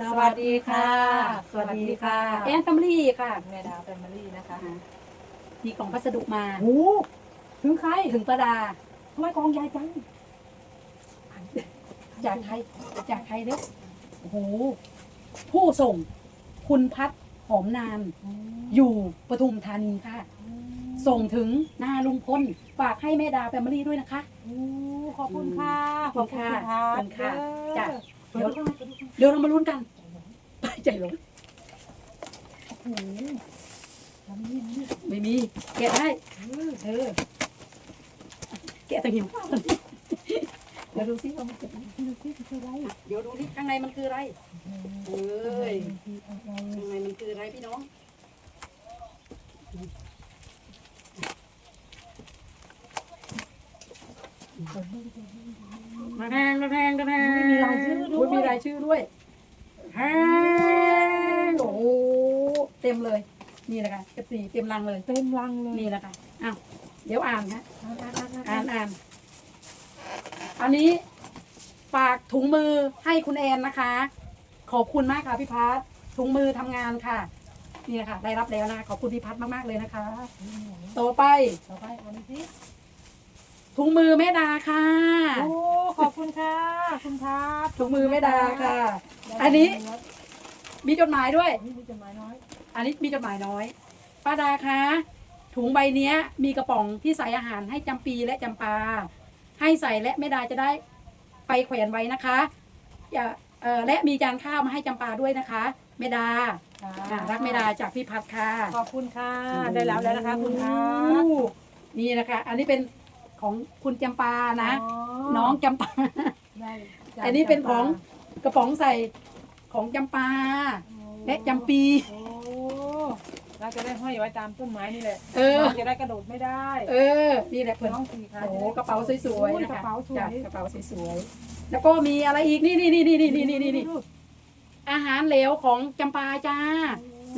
สวัสดีค่ะ สวัสดีค่ะแอนแฟมิลี่ค่ะแม่ดาวแฟมิลี่นะคะมีกล่องพัสดุมาโอ้ถึงใครถึงประดาทำไมกองใหญ่จังจากใครจากใครเด้อโอ้โหผู้ส่งคุณพัดหอมนานอยู่ปทุมธานีค่ะ ส่งถึงหน้าลุงพลฝากให้แม่ดาแฟมิลี่ด้วยนะคะโอ้ขอบคุณค่ะขอบคุณค่ะ ขอบคุณค่ะขอบคุณค่ะจ้ะ เดี๋ยวเดี๋ยวเรามาลุ้นกันไปใจลงโอ้โหแล้วนี่นี่ไม่มี แกะได้เออแกะตะหิวข้าวมันเดี๋ยวดูซิว่ามันเป็นดูสิคืออะไรเดี๋ยวดูที่ข้างในมันคืออะไรเอ้ยข้างในมันคืออะไรพี่น้องมาแพง รายชื่อด้อุ๊วยมีรายชื่อด้วยแพงโอ้โหเต็มเลย นี่นะคะกระสีเต็มรังเลย เต็มรังเลยนี่นะคะอ้าวเดี๋ยวอ่านนะอ่าอ่านอ่านอันนี้ฝากถุงมือให้คุณแอนนะคะ ขอบคุณมากค่ะพี่พัฒถุงมือทำงานค่ะ นี่นะคะได้รับแล้วนะขอบคุณพี่พัฒมาก ๆ เลยนะคะ ต่อไปต่อไปอันนี้สิถุงมือแม่ดาค่ะ โอ้ขอบคุณค่ะ คุณครับถุงมือแม่ดาค่ะ อันนี้มีจดหมายด้วย นี่มีจดหมายน้อยอันนี้มีจดหมายน้อย ป้าดาคะถุงใบเนี้ย มีกระป๋องที่ใส่อาหารให้จำปีและจำปา ให้ใส่และแม่ดาจะได้ไปแขวนไว้นะคะอย่าเออและมีจานข้าวมาให้จำปาด้วยนะคะแม่ดาอ่ารักแม่ดาจากพี่พัดค่ะ ขอบคุณค่ะ ได้แล้วแล้วนะคะ คุณครับนี่นะคะ อันนี้เป็นของคุณจำปานะน้องจำปาได้ อันนี้เป็นของกระป๋องใส่ของจำปาและจำปี โอ้เราจะได้ห้อยไว้ตามต้นไม้นี่แหละเออ น้องจะได้กระโดดไม่ได้เออ นี่แหละเพื่อน น้องสีค่ะ โอ้โหกระเป๋าสวยๆโอ้นะคะกระเป๋าสวจ้ะยกระเป๋าสวยๆแล้วก็มีอะไรอีกนี่นี่นี่นี่นี่นี่นี่นี่อาหารเหลวของจำปาจ้า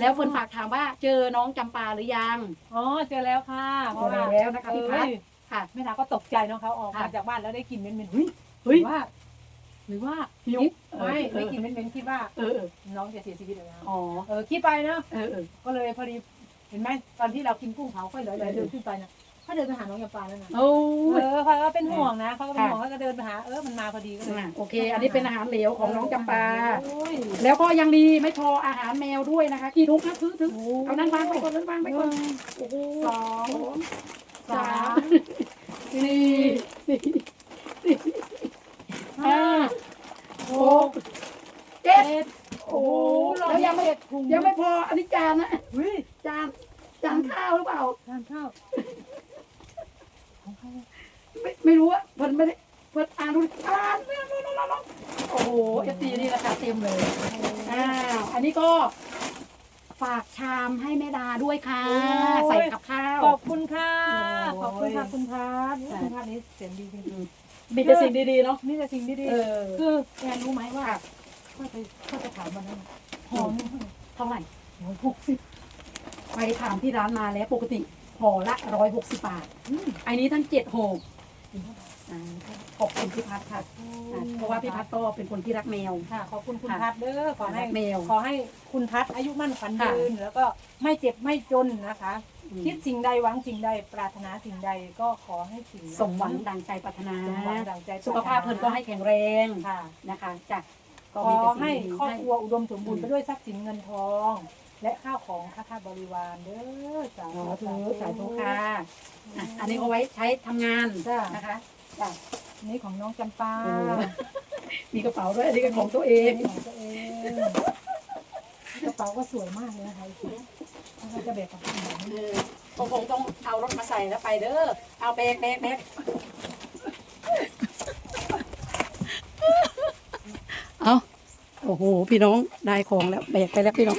แล้วเพื่อนฝากถามว่าเจอน้องจำปาหรือยังอ๋อเจอแล้วค่ะเจอแล้วนะคะพี่พัดเอ้ยค่ะ แม่ดาก็ตกใจเน้องเขาออกมาค่ะ จากบ้านแล้วได้กลิ่นเหม็นๆเฮ้ยเฮ้ยหรือว่า หรือว่าหิว ไม่เออได้กลิ่นเหม็นๆคิดว่าเออเออ น้องจะเสียชีวิตแล้วอ๋อ เออคิดไปนะเออเออ ก็เลยพอดีเห็นไหมตอนที่เรากินกุ้งเผาค่อยเลยเลยเดินขึ้นไปนะเขาเดินไปหาน้องยาปลาแล้วนะโอ้เอยอเขาก็เป็นห่วงนะเขาก็เป็นห่วงเขาก็เดินไปหาเออมันมาพอดีก็เลยอะโอเค อันนี้เป็นอาหารเหลวของน้องจำปาโอ้ยแล้วก็ยังดีไม่พออาหารแมวด้วยนะคะกี่ถุงนะถือถือเอานั้นวางไปก่อนนั้นวางไปก่อนโอ้โหสองสามสี่สี่สี่ ห้าหกเจ็ดโอ้โหแล้วยังไม่ถุงยังไม่พออันนี้จานนะเฮ้ยจานจานข้าวหรือเปล่าทานข้าวของใครไม่ไม่รู้อะเพิ่นไม่ได้เพิ่นอ่านดูอ่านโอ้โหเอฟซีนี่ราคาเต็มเลยอ้าวอันนี้ก็ฝากชามให้แม่ดาด้วยค่ะ ใส่กับข้าว ขอบคุณค่ะโอ้ย ขอบคุณค่ะคุณพัทจ้ะคุณพัทนี้เสียงดีจริงมีแต่สิ่งดีๆเนาะๆนี่แต่สิ่งดีเออๆคือแอนรู้ไหมว่าค่อยไปค่อยไปถามวันนั้นหอมเท่าไหร่ร้อยหกสิบไปถามที่ร้านมาแล้วปกติห่อละร้อยหกสิบบาท อันนี้ทั้งเจ็ดห่ออ่า ขอบคุณพี่พัดค่ะอ่าเพราะว่าพี่พัดก็เป็นคนที่รักแมว ค่ะ ขอบคุณคุณค่ะพัทเด้อขอให้รักแมวขอให้คุณพัทอายุมั่นขวัญค่ะ ยืน แล้วก็ไม่เจ็บไม่จนนะคะอืมคิดสิ่งใดหวังสิ่งใดปรารถนาสิ่งใดก็ขอให้สิ่งนั้นสมหวังดังใจปรารถนา สมหวังดังใจสุขภาพเพิ่นก็ให้แข็งแรงค่ะนะคะจ้ะก็ขมีอแต่สิ่งให้ดีครอบให้ครัวอุดมสมบูรณ์ไปด้วยทรัพย์สินเงินทอง และข้าวของข้าทาสบริวารเด้อสาสาธุธุสาธุค่ะอะ อันนี้เอาไว้ใช้ทำงานจ้านะคะจ้ะอันนี้ของน้องจำปาโอ้มีกระเป๋าด้วยอันนี้ก็ของตัวเองของตัวเองกระเป๋าก็สวยมากเลยนะคะเขาจะแบกกระเป๋าแบบนี้เออผมคงต้องเอารถมาใส่แล้วไปเด้อเอาแบกแบกแบกเอาโอ้โห พี่น้องได้ของแล้วแบกไปแล้วพี่น้อง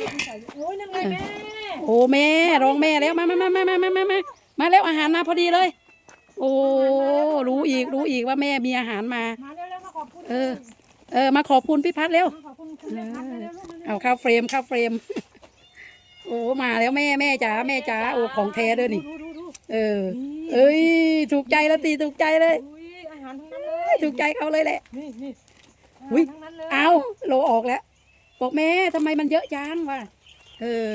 โอ้ยนั่นไงแม่โอ้แม่ร้องแม่แล้วมามามามามามามามามาแล้วอาหารมาพอดีเลย โอ้รู้อีกรู้อีกว่าแม่มีอาหารมา มาเร็วๆมาขอบคุณเออ เออ มาขอบคุณพี่พัดเร็วมาขอบคุณคุณแม่พัดเร็วๆลูกเร็วเอาเข้าเฟรมเข้าเฟรม โอ้มาแล้วแม่แม่จ๋าแม่จ๋าโอ้ของแท้ด้วยนี่ ดูดูดูเออ เอ้ยถูกใจแล้วตีถูกใจเลยอุ้ยอาหารทั้งนั้นเลยถูกใจเขาเลยแหละ นี่นี่อุ๊ยอาหารทั้งนั้นเลยเอาโลออกแล้ว บอกแม่ทำไมมันเยอะจังวะ เออ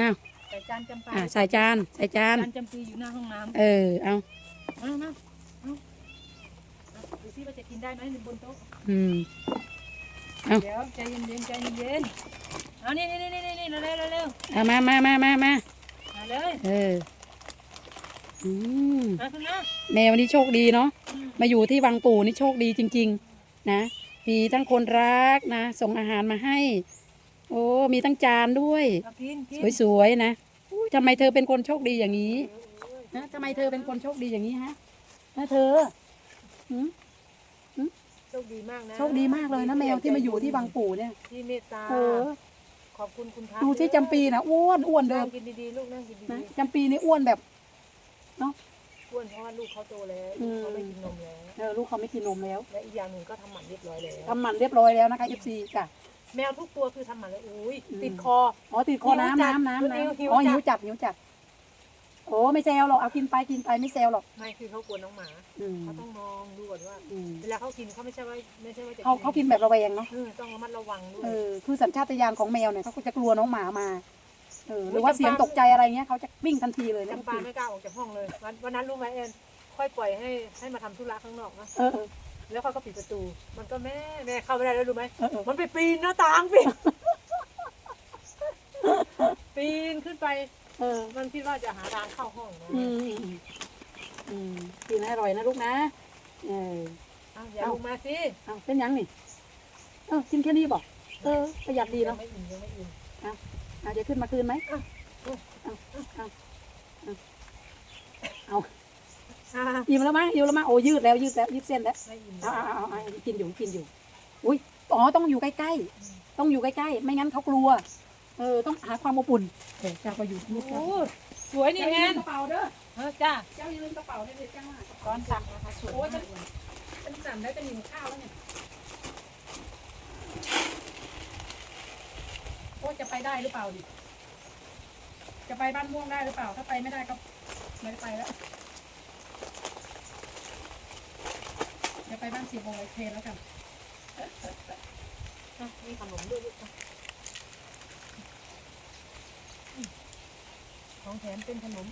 อ้าวใส่จานจำปาอะใส่จานใส่จานจานจำปีอยู่หน้าห้องน้เออเอาำมามาเอาเอาดูซิว่าจะกินได้ไหมบนโต๊ะอืม เอ้าเดี๋ยวใจเย็นๆใจเย็นๆเอานี่นี่นี่นี่นี่เร็วเร็วเร็วเอามามามามามามาเลยเอออืมมาคุณนะแมวนี่โชคดีเนาะมาอยู่ที่วังปู่นี่โชคดีจริง ๆ นะ มีทั้งคนรักนะ ส่งอาหารมาให้ โอ้ มีทั้งจานด้วย เอากินกินสวยๆนะอุ๊ยทำไมเธอเป็นคนโชคดีอย่างนี้นะทำไมเธอเป็นคนโชคดีอย่างนี้ฮะนะเธอหืมโชคดีมากนะโชคดีมากเลยนะแมวที่มาอยู่ที่วังปู่เนี่ยที่เมตตาเออขอบคุณคุณทัศดูที่จำปีนะอ้วนอ้วนเดินั่มงกินดีๆลูกนั่งกินดีนะจำปีนี่อ้วนแบบ ๆอ้วนเพราะว่าลูกเขาโตแล้วอืม เขาไม่กินนมแล้ว เออลูกเขาไม่กินนมแล้ว และอีกอย่างหนึ่งก็ทำหมันเรียบร้อยแล้วทำหมันเรียบร้อยแล้วนะคะ FC จ้ะ แมวทุกตัวคือทำหมันแล้วอุ้ยอืม ติดคอ อ๋อติดคอน้ำหิวจัดน้ำน้ำหิวน้ำหิวอ๋อจัด หิวจัดหิวจัด โอ้ไม่แซวหรอกเอากินไปกินไปไม่แซวหรอก ไม่คือเขากลัวน้องหมาอืมเขาต้องมองดูก่อนว่า อืมเวลาเขากินเขาไม่ใช่ว่าไม่ใช่ว่าจะเขาเขากินแบบระแวงเนาะเออต้องระมัดระวังด้วย เออคือสัญชาตญาณของแมวเนี่ยเขาก็จะกลัวน้องหมามาเออหรือว่าจำปาเสียงตกใจอะไรเงี้ยเขาจะวิ่งทันทีเลยนะจำปาไม่กล้าออกจากห้องเลยวันวันนั้นรู้ไหมเอ็นค่อยปล่อยให้ให้มาทำธุระข้างนอกนะเออเออ แล้วเขาก็ปิดประตู มันก็แม่แม่เข้าไม่ได้แล้วรู้ไหมเออเออ มันไปปีนหน้าต่างปีนปีนขึ้นไป เออ มันคิดว่าจะหาทางเข้าห้องนะอืม อืมอืมกินให้อร่อยนะลูกนะ เออ เอาอย่าเอาลงมาสิเอาเป็นยังนี่ เออกินแค่นี้บอกเออประหยัดดียัเนาะงไม่อิ่มยังไม่อิ่มอาจจะขึ้นมาคืนไหมอะเอาเอาเอาเอา อ่าอิ่มแล้วมั้งอิ่มแล้วมั้งโอ้ยืดแล้วยืดแล้วยืดเส้นแล้วไม่อิ่มเอาเอาเอาเอากินอยู่กินอยู่ อุ้ยอ๋อต้องอยู่ใกล้ๆต้องอยู่ใกล้ๆไม่งั้นเขากลัว เออต้องหาความอบอุ่นเออเจ้าก็อยู่ที่โอ้นี่สวยนี่เจ้าแมอย่าลืนมกระเป๋าเด้อเออจ้าเจ้าอย่าลืมกระเป๋าเด้อเด็ดจ้าก้อนสั่งนะคะสวยโอ้ยมากเป็นสั่นได้เป็นหิวข้าวแล้วเนี่ยโอ้จะไปได้หรือเปล่าดิจะไปบ้านม่วงได้หรือเปล่า ถ้าไปไม่ได้ก็ไม่ได้ไปแล้วเดี๋ยว ไปบ้านสีโมงไอเทนแล้วกันอะมีขนมด้วยลูกอะอืมของแถมเป็นขนม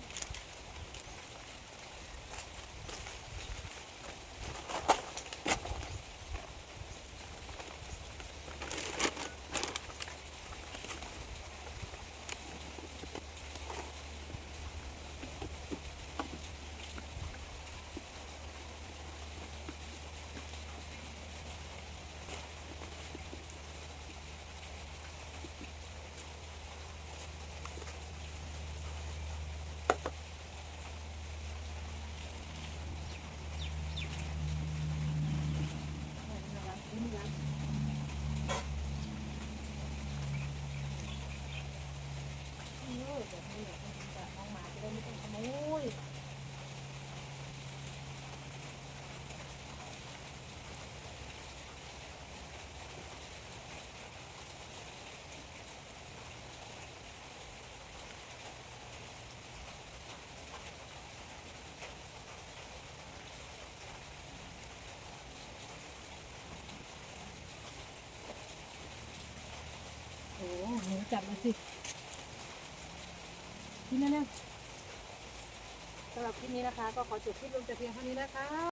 โอ้ยแบบนี้แบบนี้จะน้องหมาจะได้ไม่ต้องขโมย โอ้โหหนูจับ มาสิที่นั่นเนี่ยสำหรับคลิปนี้นะคะ ก็ขอจบคลิปลงแต่เพียงเท่านี้นะคะ